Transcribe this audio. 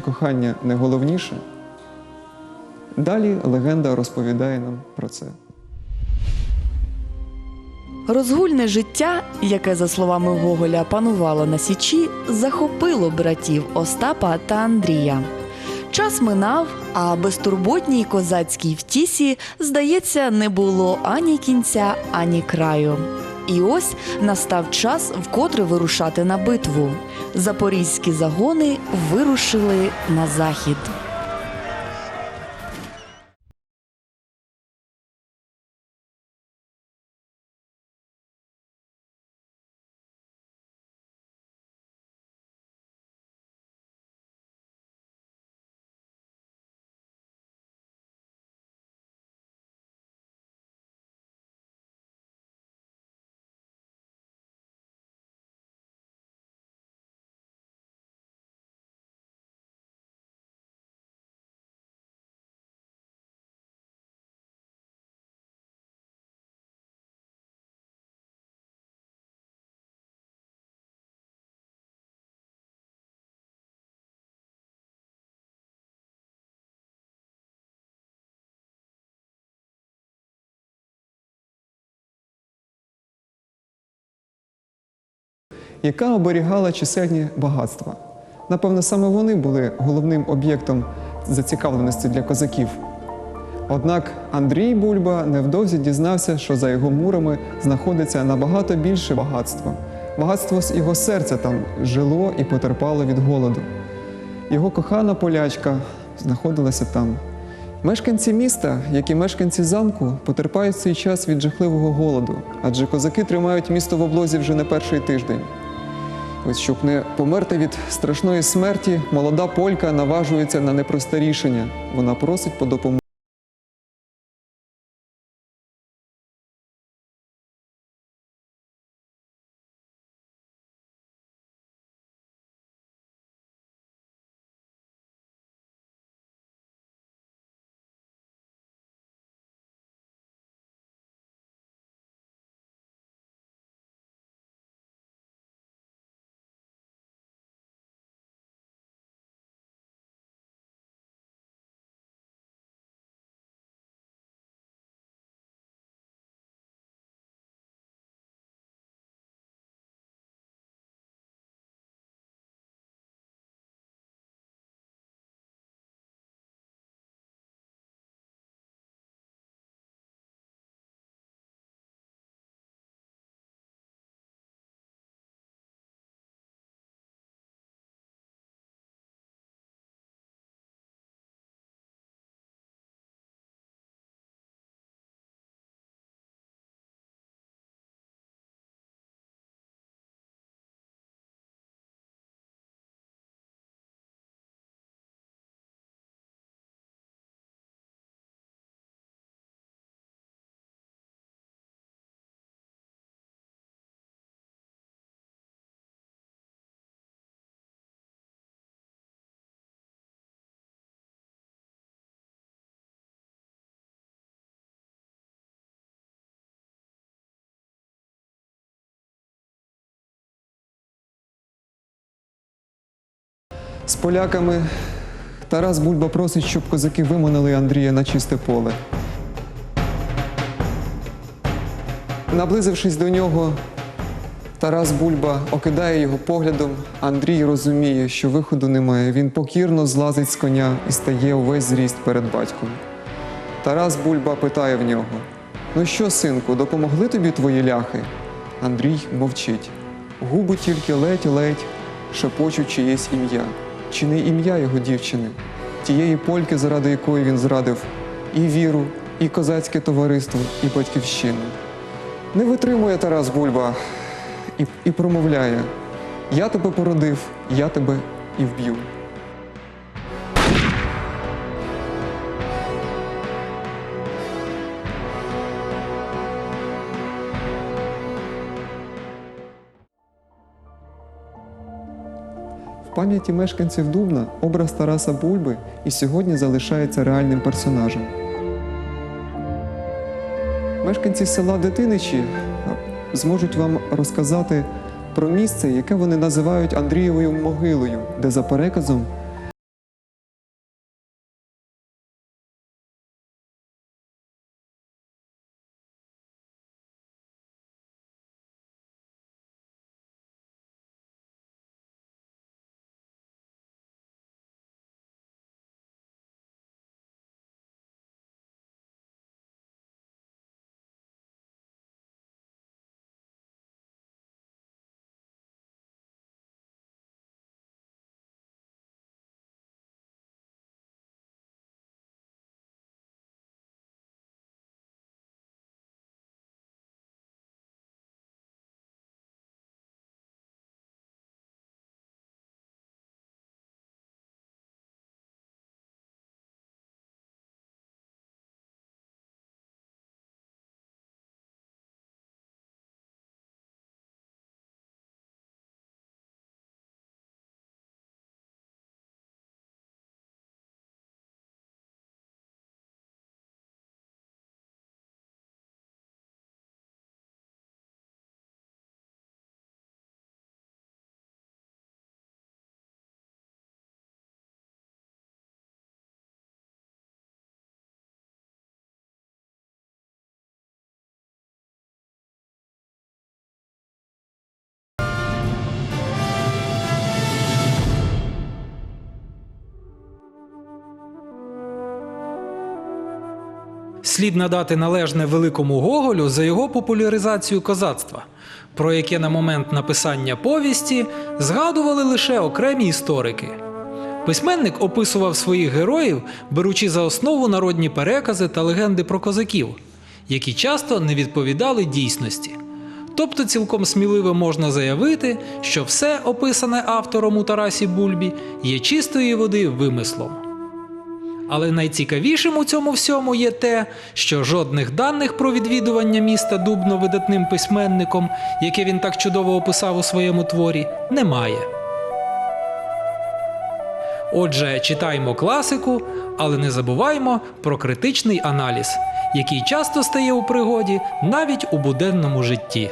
Кохання не головніше. Далі легенда розповідає нам про це. Розгульне життя, яке, за словами Гоголя, панувало на Січі, захопило братів Остапа та Андрія. Час минав, а безтурботній козацькій втісі, здається, не було ані кінця, ані краю. І ось настав час вкотре вирушати на битву. Запорізькі загони вирушили на захід. Яка оберігала чисельні багатства. Напевно, саме вони були головним об'єктом зацікавленості для козаків. Однак Андрій Бульба невдовзі дізнався, що за його мурами знаходиться набагато більше багатство. Багатство з його серця там жило і потерпало від голоду. Його кохана полячка знаходилася там. Мешканці міста, як і мешканці замку, потерпають цей час від жахливого голоду, адже козаки тримають місто в облозі вже не перший тиждень. Ось щоб не померти від страшної смерті, молода полька наважується на непросте рішення. Вона просить по допомогу. З поляками Тарас Бульба просить, щоб козаки виманили Андрія на чисте поле. Наблизившись до нього, Тарас Бульба окидає його поглядом. Андрій розуміє, що виходу немає. Він покірно злазить з коня і стає увесь зріст перед батьком. Тарас Бульба питає в нього: Ну що, синку, допомогли тобі твої ляхи? Андрій мовчить. Губи тільки ледь-ледь шепочуть чиєсь ім'я. Чи не ім'я його дівчини, тієї польки, заради якої він зрадив і віру, і козацьке товариство, і батьківщину. Не витримує Тарас Бульба і, і промовляє: Я тебе породив, я тебе і вб'ю. Пам'яті мешканців Дубна образ Тараса Бульби і сьогодні залишається реальним персонажем. Мешканці села Дитиничі зможуть вам розказати про місце, яке вони називають Андрієвою могилою, де за переказом Слід надати належне великому Гоголю за його популяризацію козацтва, про яке на момент написання повісті згадували лише окремі історики. Письменник описував своїх героїв, беручи за основу народні перекази та легенди про козаків, які часто не відповідали дійсності. Тобто цілком сміливо можна заявити, що все описане автором у Тарасі Бульбі є чистої води вимислом. Але найцікавішим у цьому всьому є те, що жодних даних про відвідування міста Дубно видатним письменником, яке він так чудово описав у своєму творі, немає. Отже, читаємо класику, але не забуваймо про критичний аналіз, який часто стає у пригоді навіть у буденному житті.